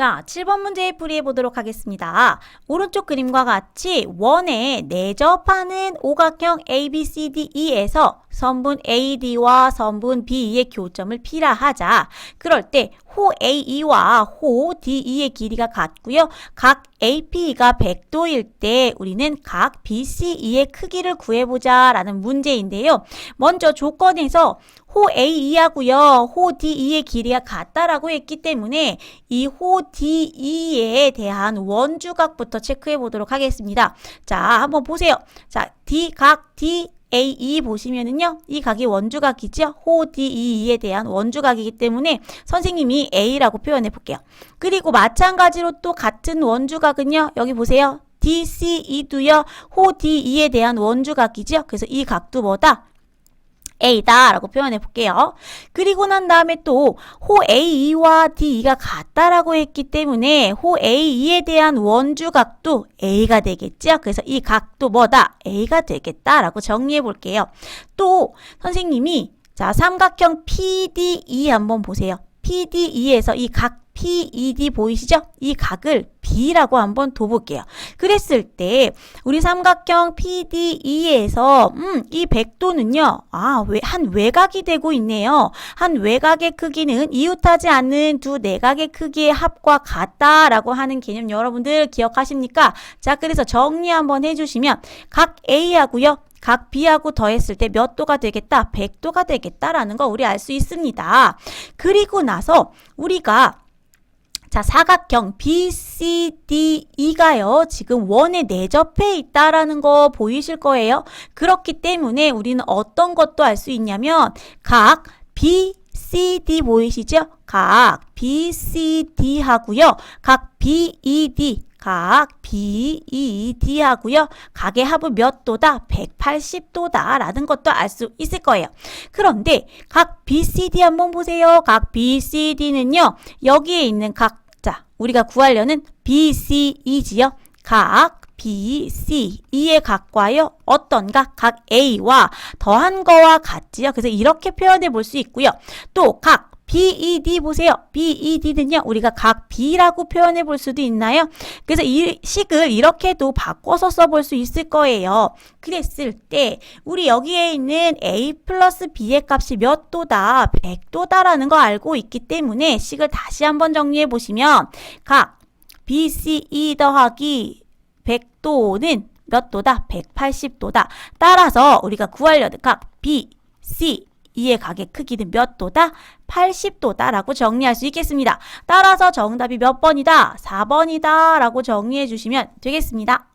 자, 7번 문제 풀이해 보도록 하겠습니다. 오른쪽 그림과 같이 원에 내접하는 오각형 ABCDE에서 선분 AD와 선분 BE의 교점을 P라 하자. 그럴 때 호 AE와 호 DE의 길이가 같고요. 각 AP가 100도일 때 우리는 각 BCE의 크기를 구해보자 라는 문제인데요. 먼저 조건에서 호 AE하고요. 호 DE의 길이가 같다라고 했기 때문에 이 호 DE에 대한 원주각부터 체크해 보도록 하겠습니다. 자, 한번 보세요. 자, D 각 D AE 보시면은요, 이 각이 원주각이죠? 호 DE에 대한 원주각이기 때문에 선생님이 A라고 표현해 볼게요. 그리고 마찬가지로 또 같은 원주각은요, 여기 보세요. DCE도요, 호 DE에 대한 원주각이죠? 그래서 이 각도 뭐다? A다 라고 표현해 볼게요. 그리고 난 다음에 또 호 AE와 DE가 같다라고 했기 때문에 호 AE에 대한 원주 각도 A가 되겠죠. 그래서 이 각도 뭐다? A가 되겠다라고 정리해 볼게요. 또 선생님이 자 삼각형 PDE 한번 보세요. PDE에서 이 각 PED 보이시죠? 이 각을 B라고 한번 둬볼게요. 그랬을 때 우리 삼각형 PDE에서 음, 이 백도는요. 아, 왜, 한 외곽이 되고 있네요. 한 외곽의 크기는 이웃하지 않는 두 내각의 크기의 합과 같다라고 하는 개념 여러분들 기억하십니까? 자, 그래서 정리 한번 해주시면 각 A하고요. 각 B하고 더했을 때 몇 도가 되겠다? 100도가 되겠다라는 거 우리 알 수 있습니다. 그리고 나서 우리가 자, 사각형 BCDE가요, 지금 원에 내접해 있다라는 거 보이실 거예요. 그렇기 때문에 우리는 어떤 것도 알 수 있냐면, 각 BCD 보이시죠? 각 BCD 하고요. 각 BED, 각 BED 하고요. 각의 합은 몇 도다? 180도다. 라는 것도 알 수 있을 거예요. 그런데 각 BCD 한번 보세요. 각 BCD는요. 여기에 있는 각, 자, 우리가 구하려는 BCE지요. 각 BCE의 각과요. 어떤가? 각 A와 더한 거와 같지요. 그래서 이렇게 표현해 볼 수 있고요. 또각 BED 보세요. BED는요, 우리가 각 B라고 표현해 볼 수도 있나요? 그래서 이 식을 이렇게도 바꿔서 써볼 수 있을 거예요. 그랬을 때, 우리 여기에 있는 A 플러스 B의 값이 몇 도다? 100도다라는 거 알고 있기 때문에 식을 다시 한번 정리해 보시면, 각 BCE 더하기 100도는 몇 도다? 180도다. 따라서 우리가 구하려는 각 B, C, 이의 각의 크기는 몇 도다? 80도다 라고 정리할 수 있겠습니다. 따라서 정답이 몇 번이다? 4번이다 라고 정리해 주시면 되겠습니다.